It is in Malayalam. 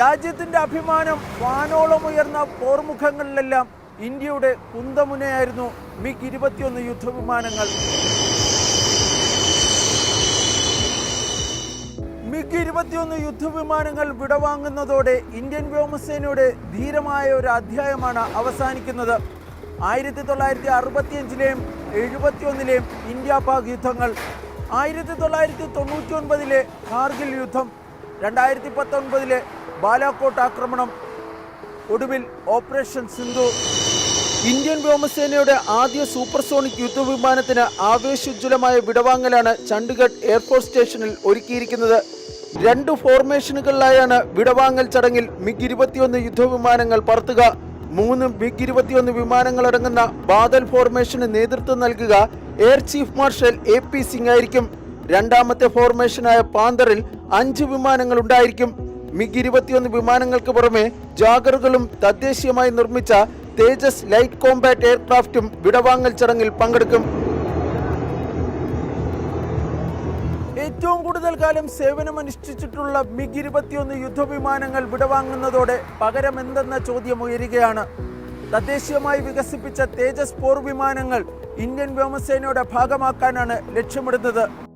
രാജ്യത്തിന്റെ അഭിമാനം വാനോളം ഉയർന്ന പോർമുഖങ്ങളിലെല്ലാം ഇന്ത്യയുടെ കുന്തമുനയായിരുന്നു മിഗ് ഇരുപത്തിയൊന്ന് യുദ്ധവിമാനങ്ങൾ. മിഗ് ഇരുപത്തിയൊന്ന് യുദ്ധവിമാനങ്ങൾ വിടവാങ്ങുന്നതോടെ ഇന്ത്യൻ വ്യോമസേനയുടെ ധീരമായ ഒരു അധ്യായമാണ് അവസാനിക്കുന്നത്. ആയിരത്തി തൊള്ളായിരത്തി അറുപത്തിയഞ്ചിലെയും എഴുപത്തിയൊന്നിലെയും ഇന്ത്യ പാക് യുദ്ധങ്ങൾ. ആയിരത്തി തൊള്ളായിരത്തി തൊണ്ണൂറ്റി ഒൻപതിലെ കാർഗിൽ യുദ്ധം രണ്ടായിരത്തി പത്തൊൻപതിലെ ബാലാക്കോട്ട് ആക്രമണം ഒടുവിൽ ഓപ്പറേഷൻ സിന്ധു. ഇന്ത്യൻ വ്യോമസേനയുടെ ആദ്യ സൂപ്പർസോണിക് യുദ്ധവിമാനത്തിന് ആവേശോജ്വലമായ വിടവാങ്ങലാണ് ചണ്ഡിഗഡ് എയർഫോഴ്സ് സ്റ്റേഷനിൽ ഒരുക്കിയിരിക്കുന്നത്. രണ്ട് ഫോർമേഷനുകളിലായാണ് വിടവാങ്ങൽ ചടങ്ങിൽ മിഗ് ഇരുപത്തിയൊന്ന് യുദ്ധവിമാനങ്ങൾ പറത്തുക. മൂന്ന് മിഗ് ഇരുപത്തിയൊന്ന് വിമാനങ്ങളടങ്ങുന്ന ബാദൽ ഫോർമേഷന് നേതൃത്വം നൽകുക air chief marshal A P Singh ആയിരിക്കും. രണ്ടാമത്തെ ഫോർമേഷനായ പാന്തറിൽ അഞ്ച് വിമാനങ്ങൾ ഉണ്ടായിരിക്കും. മിഗ് ഇരുപത്തിയൊന്ന് വിമാനങ്ങൾക്ക് പുറമെ ജാഗറുകളും തദ്ദേശീയമായി നിർമ്മിച്ച തേജസ് ലൈറ്റ് കോമ്പാറ്റ് എയർക്രാഫ്റ്റും വിടവാങ്ങൽ ചടങ്ങിൽ പങ്കെടുക്കും. ഏറ്റവും കൂടുതൽ കാലം സേവനമനുഷ്ഠിച്ചിട്ടുള്ള മിഗ് ഇരുപത്തിയൊന്ന് യുദ്ധവിമാനങ്ങൾ വിടവാങ്ങുന്നതോടെ പകരം എന്തെന്ന ചോദ്യം ഉയരുകയാണ്. തദ്ദേശീയമായി വികസിപ്പിച്ച തേജസ് പോർ വിമാനങ്ങൾ ഇന്ത്യൻ വ്യോമസേനയുടെ ഭാഗമാക്കാനാണ് ലക്ഷ്യമിടുന്നത്.